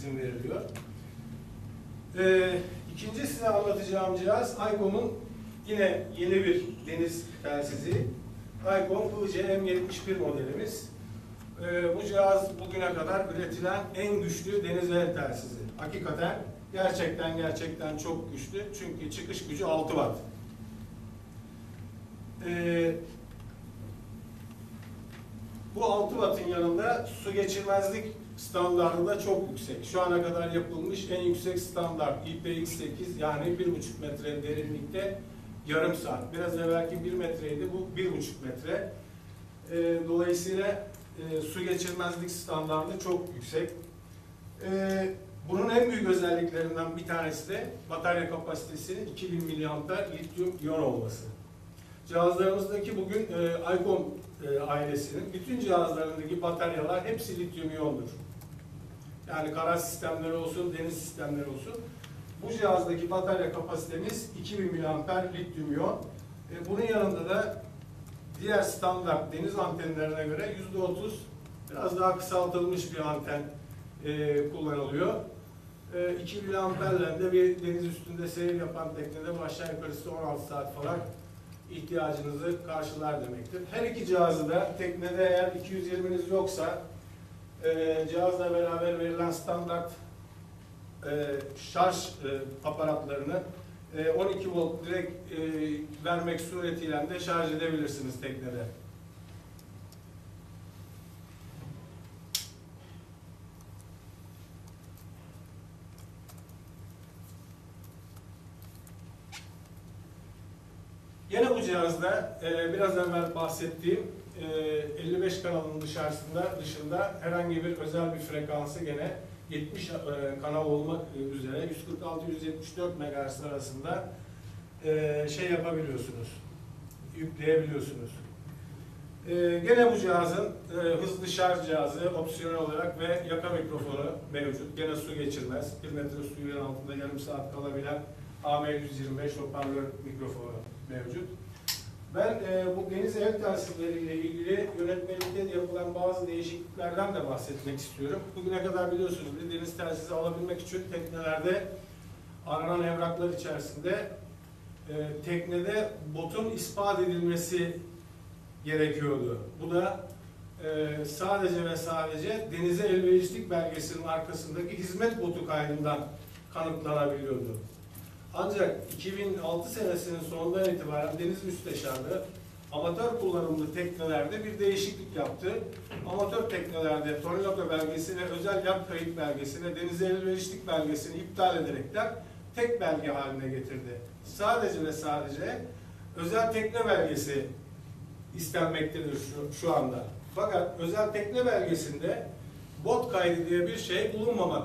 izin veriliyor. Ee, ikinci size anlatacağım cihaz Aykom'un yine yeni bir deniz telsizi. Aykom ICM71 modelimiz. Ee, bu cihaz bugüne kadar üretilen en güçlü deniz el telsizi. Hakikaten gerçekten gerçekten çok güçlü. Çünkü çıkış gücü 6 watt. Ee, bu 6 wattın yanında su geçirmezlik standartı da çok yüksek. Şu ana kadar yapılmış en yüksek standart IPX8 yani 1,5 metre derinlikte yarım saat. Biraz evvelki 1 metreydi bu 1,5 metre. Ee, dolayısıyla e, su geçirmezlik standartı çok yüksek. Ee, bunun en büyük özelliklerinden bir tanesi de batarya kapasitesinin 2000 mAh lityum iyon olması. Cihazlarımızdaki bugün e, Icom e, ailesinin bütün cihazlarındaki bataryalar hepsi lityum iyondur. Yani kara sistemleri olsun, deniz sistemleri olsun. Bu cihazdaki batarya kapasitemiz 2000 mAh lityum iyon. E, bunun yanında da diğer standart deniz antenlerine göre %30 biraz daha kısaltılmış bir anten e, kullanılıyor. E, 2000 amperlerle bir deniz üstünde seyir yapan teknede aşağı yukarısı 16 saat falan ihtiyacınızı karşılar demektir. Her iki cihazı da teknede eğer 220'niz yoksa e, cihazla beraber verilen standart e, şarj e, aparatlarını e, 12 volt direkt e, vermek suretiyle de şarj edebilirsiniz teknede. Yine bu cihazda e, biraz evvel bahsettiğim e, 55 kanalın dışarısında dışında herhangi bir özel bir frekansı gene 70 e, kanal olmak üzere 146-174 MHz arasında e, şey yapabiliyorsunuz, yükleyebiliyorsunuz. E, gene bu cihazın e, hızlı şarj cihazı opsiyonel olarak ve yaka mikrofonu mevcut. Gene su geçirmez. 1 metre suyun altında yarım saat kalabilen AM125 hoparlör mikrofonu mevcut. Ben e, bu deniz ev telsizleriyle ilgili yönetmelikte yapılan bazı değişikliklerden de bahsetmek istiyorum. Bugüne kadar biliyorsunuz bir deniz telsizi alabilmek için teknelerde aranan evraklar içerisinde e, teknede botun ispat edilmesi gerekiyordu. Bu da e, sadece ve sadece denize elverişlik belgesinin arkasındaki hizmet botu kaydından kanıtlanabiliyordu. Ancak 2006 senesinin sonundan itibaren Deniz Müsteşarlığı amatör kullanımlı teknelerde bir değişiklik yaptı. Amatör teknelerde tornado belgesi ve özel yap kayıt belgesine denize elverişlik belgesini iptal ederekten tek belge haline getirdi. Sadece ve sadece özel tekne belgesi istenmektedir şu, şu anda. Fakat özel tekne belgesinde bot kaydı diye bir şey bulunmamaktadır.